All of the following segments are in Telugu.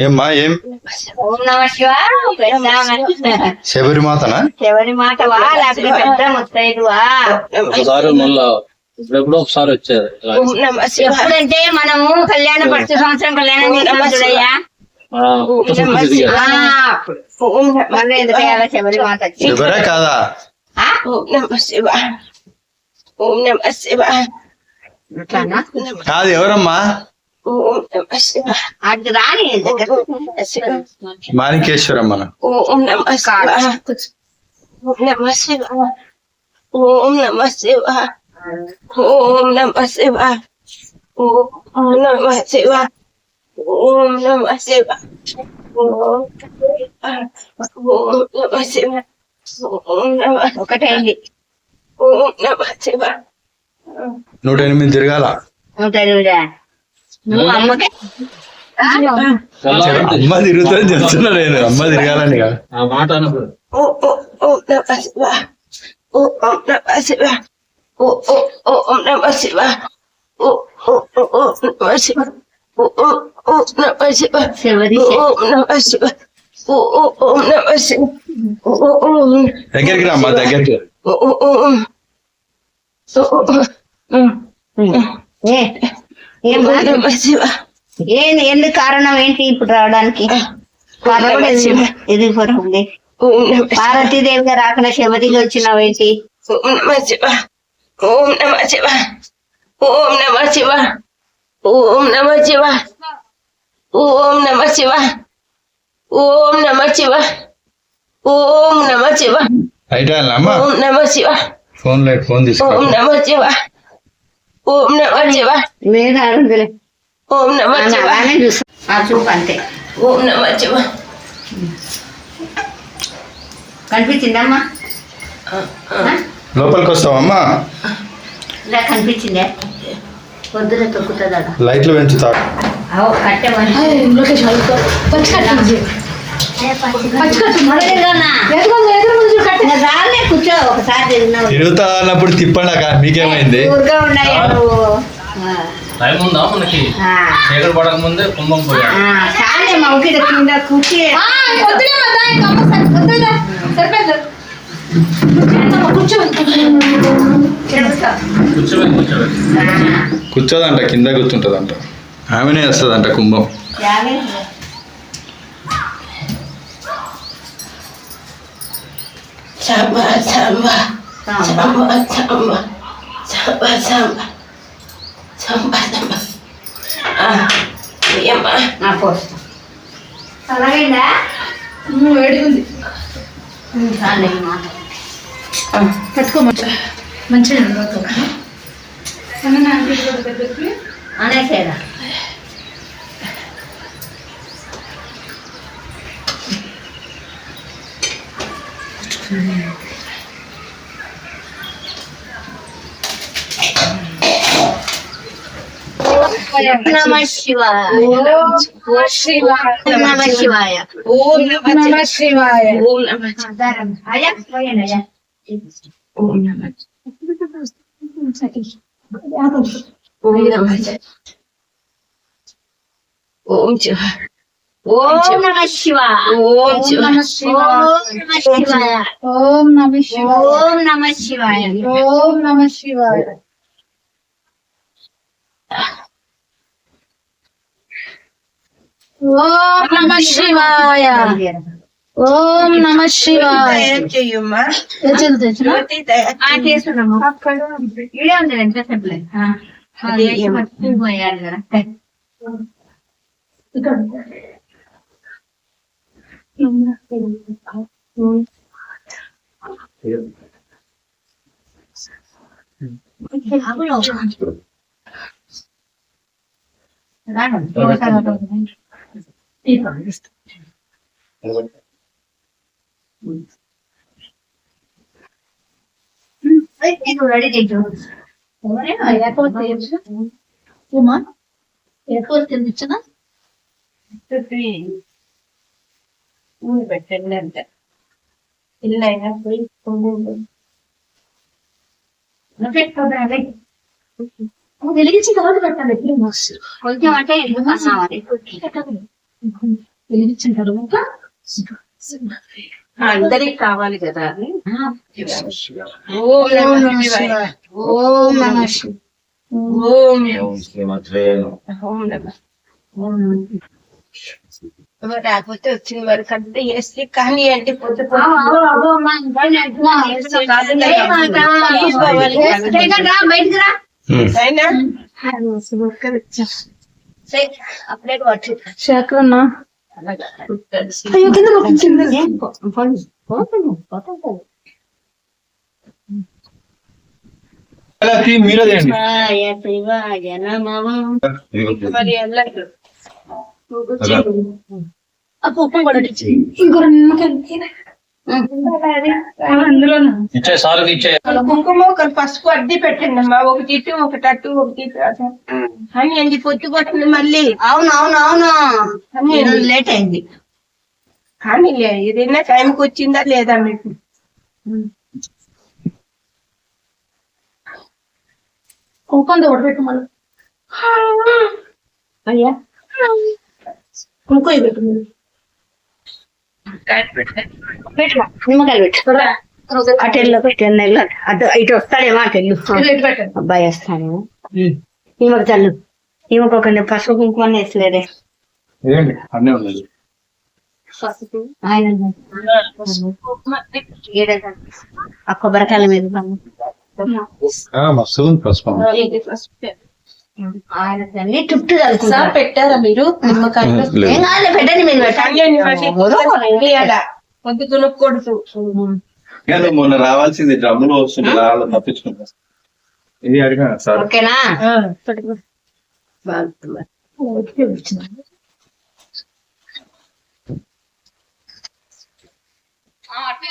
ఏమ్మా ఏం? లేకపోతే పెద్ద ముత్తైదువా? ఒకసారి మళ్ళా ఎప్పుడో ఒకసారి వచ్చారు ఎప్పుడంటే మనము కళ్యాణ పట్టు సంవత్సరం కళ్యాణం చేసాం చూడయ్యా. ఆ, పుట్ట సుట్టు తిరిగారు. ఓం నమ మళ్ళీ ఎందుకు వేయాలి శబరి మాత వచ్చి శబరే కాదా కాదు ఎవరమ్మా? శివ మాణికేశ్వరమ్మన. ఓం నమ శివ ఓం నమ శివ. ఓం నమ శివ. ఓం నమ శివ ఓం నమ శివ ఓం నమ శివ ఓం నమ శివ ఓం నమ ఒకటే అయింది ఓం నమ శివ నూట ఎనిమిది తిరగాల. నూట తెల్లారి అమ్మ తిరుగుతుందని చెప్తున్నా నేను అమ్మ తిరగాలని ఆ మాట అన్నప్పుడు ఓం నమ శివ ఓం నమ శివ ఓం నమ శివ ఓం నమ శివ ఓం నమ శివ శివరి ఓం నమ శివ ఓం నమ శివ ఓం దగ్గరికి రమ్మా దగ్గరికి ఓం ఏ ఏమ్మా నమ శివ ఏంది ఎందుకు కారణం ఏంటి ఇప్పుడు రావడానికి నమ శివ పార్వతీదేవిగా రాకుండా శబరికి వచ్చినావు ఏంటి ఓం నమ శివ ఓం నమ శివ ఓం నమ శివ ఓం నమ శివ ఓం నమ శివ ఓం నమ శివ ఓం నమ శివ ఓం నమ శివ ఫోన్ లైట్ ఫోన్ తీసుకో ఓం నమ శివ ఓం నమ శివ లేదు అరుందిలే ఓం నమ శివ అలానే చూసు ఆ చూపు అంతే. ఓం నమ శివ కనిపించిందమ్మా? లోపలికి వస్తావమ్మా ఇలా కనిపించిందే. పొద్దున తొక్కుతుందా లైట్లు పెంచుతా. అవు కట్టె తిరుగుతా అన్నప్పుడు తిప్పండి అక్క మీకేమైంది టైం ఉందా మనకి? చీకటి పడక ముందే కుంభం కూర్చోదంట కింద కూర్చుంటదంట. ఆమెనే వస్తుందంట కుంభం. సాంబ సాంబ ఆ, సాంబ సాంబ సాంబ సాంబ సాంబ సాంబ అమ్మా ఆ, పోస్తా అలాగైందా? వేడిగుంది చాలే ఈ మాట. పట్టుకో మంచిగా అనేసేదా నమ శివాయ నమ శివాయ ఓం నమ శివాయ ఓం నమ అయ్యా పోయండి అయ్యా ఓం నమ ఓం నమ ఓం శివ ఓం నమ శివాయ ఓం శివ ఓం నమ శివాయ ఓం నమ శివాయ ఓం నమ శివాయ ఓం నమ శివాయ ఓం నమ శివాయ. ఓం నమ శివాయ. తయారు చెయ్యమ్మా తెచ్చులు తెచ్చులు జ్యోతి తయారు ఆ చేస్తున్నాము ఇడే ఉంది వెంకటేశ్వరులే అది ఏం- పోయారు కదా రెడీ చేయించు ఉమా ఎక్కువ తినిపించనా ఊరు పెట్టండి అంట ఇల్లైనా పోయి పెట్టుకోవాలి వెలిగించిన తర్వాత పెట్టాలి ఎప్పుడు కొంచెం అంటే ఎందుకు అన్నావు అది? వెలిగించిన తర్వాత అందరికి కావాలి కదా అని. ఓం నమః. ఓం రాకపోతే వచ్చిన వరకు అంతా వేసి కానీ అంటే పొద్దు బయటకు రా. శేఖరన్నా. అయ్యో కింద కూడా ఇంకో రెండు ఇచ్చే ఇచ్చే కుంకుమ ఒకరు పసుపు అడ్డి పెట్టండి అమ్మా. ఒకటి ఇటు ఒకటి అటు ఒకటి. అని అండి పొద్దు పట్టింది మళ్ళీ? అవును అవును అవును. లేట్ అయింది. కానీ లే- ఏదైనా టైంకి వచ్చిందా లేదా మీకు? కుంకుమ తోడు మళ్ళీ. అయ్యా. కుంకుమ. పెట్టు నిమ్మకాయలు పెట్టు. అటు వెళ్ళు పెట్టు వెళ్ళు అటు ఇటు వస్తాడేమో అటు పెట్టండి. అబ్బాయి వస్తాడేమో. ఈమెకు చల్లు ఈమెకు ఒక పసుపు కుంకుమ వేసలేదే ఆ కొబ్బరికాయల మీద ఆ, ఆయన అన్ని చుట్టూ పెట్టారా మీరు? నిమ్మకాయలు? లేదు. ఏం పెట్టండి మీరు మొన్న రావాల్సింది డ్రమ్ములు వస్తుంది రావాలి తప్పించుకుంటా. ఇది అడిగా సార్? ఓకేనా? ఆ, పట్టుకో. బాగుంది.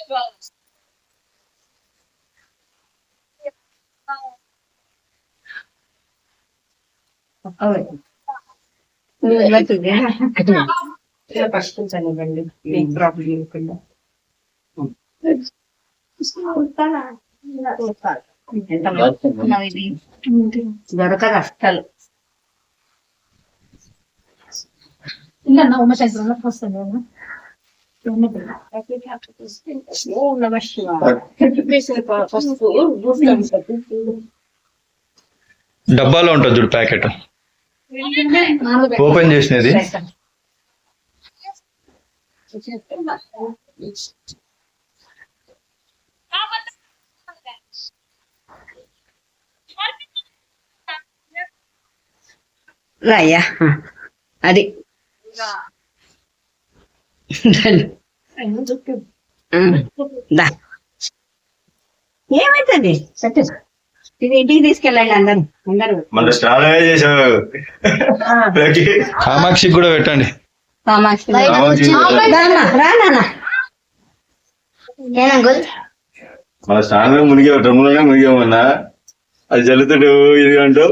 ఇలా పట్టుకుంటానివ్వండి ఏం ప్రాబ్లం లేకుండా దొరకదు అస్సలు ఇల్లన్నా ఉమ చైత్రంలో వస్తుంది డబ్బాలో ఉంటుంది చూడు ప్యాకెట్. ఓపెన్ చేసినది. రాయ్యా. అది. ఏమైతుంది సత్య ఇది ఇంటికి తీసుకెళ్ళండి అందరు అందరు. మన స్నానమే చేసావు లక్కీ. కామాక్షికి కూడా పెట్టండి. కామాక్షి. కామాక్షి. రా నాన్న ఏనంగుల్ మన మునిగావు డ్రమ్ములోనే మునిగామన్నా? అది చల్లుతాడు ఇది అంటూ.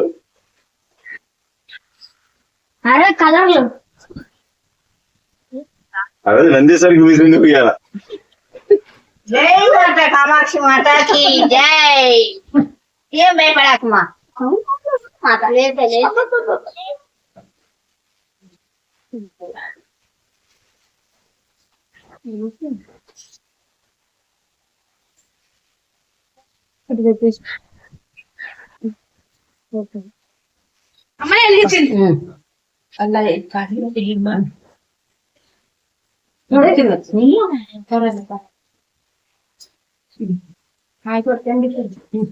అరే కలర్లు అదే నందీశ్వరికి వీసింది పోయాల జై మాత కామాక్షి మాతాకి జై. ఏం భయపడాకమ్మా మాత లేదు లేదు అమ్మాయి వెలిగించింది అలా ఏం కాదు ఏమా అయ్యా నేను కాయలు కొడతా నువ్వు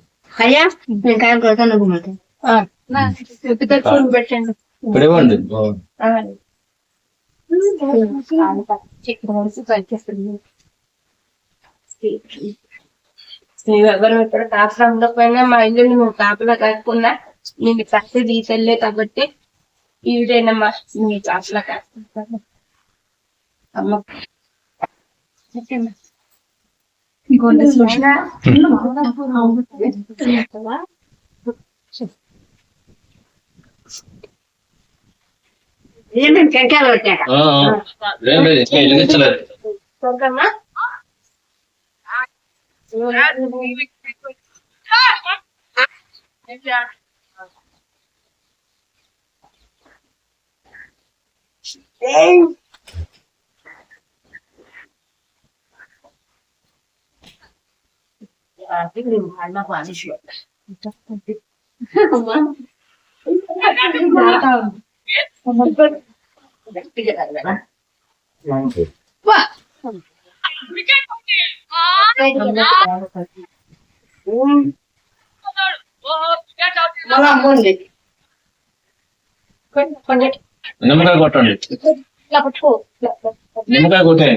మాట ఫోన్ పెట్టండి. ఇప్పుడు ఇవ్వండి. ఆ, నువ్వు ఎవరు ఇక్కడ కాపురం ఉండకపోయినా మా ఇల్లు నువ్వు కాపలా కాకుండా నేను కట్టి తీసెళ్ళే కాబట్టి ఈవిడేనమ్మా నీ కాపలా కాకుండా అమ్మ. Golden Solution. ఏమేమి టెంకాయలు పెట్టాక Thank you. cái liều hài mà quả đi chuyện chắc không biết không ăn quá tầm không ăn cân bây giờ lại vậy đó ngon thiệt quá nó làm con gì con gì ನಮ್ಗಾಗ ಕೊಟ್ಟೊಂಡಿ ನಿಮ್ಗಾಗ ಗೊತ್ತೇನೆ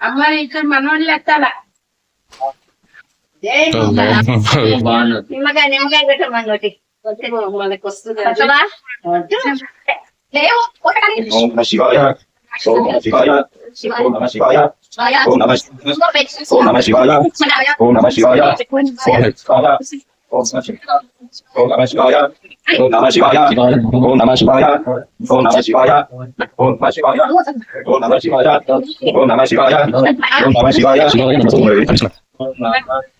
అమ్మ ఇక్కడ మనోళ్ళు ఎత్తాల నిమ్మకాయ నిమ్మకాయ పెట్టమ్మా ఇంకోటి మనకు వస్తుంది శివాయ ఓం నమ శివాయ ఓం నమ శివాయ ఓం నమ శివాయ ఓం నమ శివాయ ఓం నమ శివాయ ఓం నమ శివాయ ఓం నమ శివాయ ఓం నమ శివాయ ఓం నమ శివాయ శివాయ నమః ఓం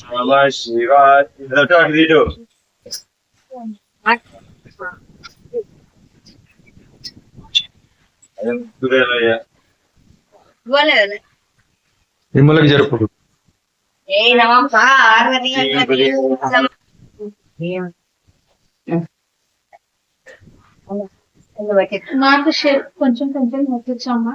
Çalar şirat. Zaten video. నిమ్మలకి జరుపుడు నాకు కొంచెం కొంచెం వచ్చామ్మా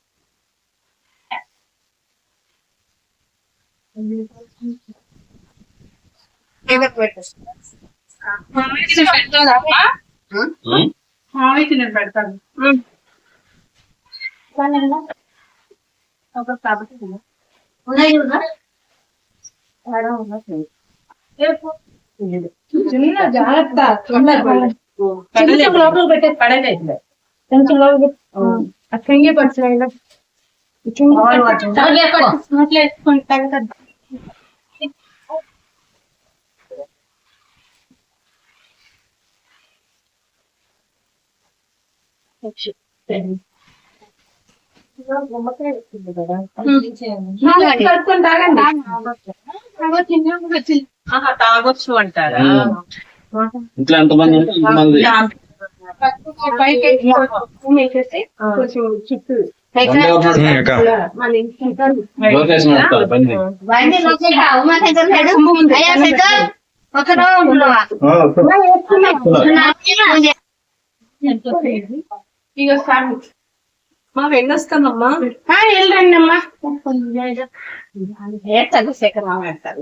హామీ తినడు పెడతాడు ఒక కాబట్టి చిన్న జాగ్రత్త లోపల పెట్టే పడలే కొంచెం లోపల అక్కడ పడుతున్నాయి తాగొచ్చు అంటారా ఇంట్లో ఎంతమంది ఉంటే వేసేసి కొంచెం చుట్టూ ఇక స్వామి మా వెళ్ళి వస్తామమ్మా వెళ్ళండి అమ్మా. తగ్గు శేఖర్ మాట్లాడతారు.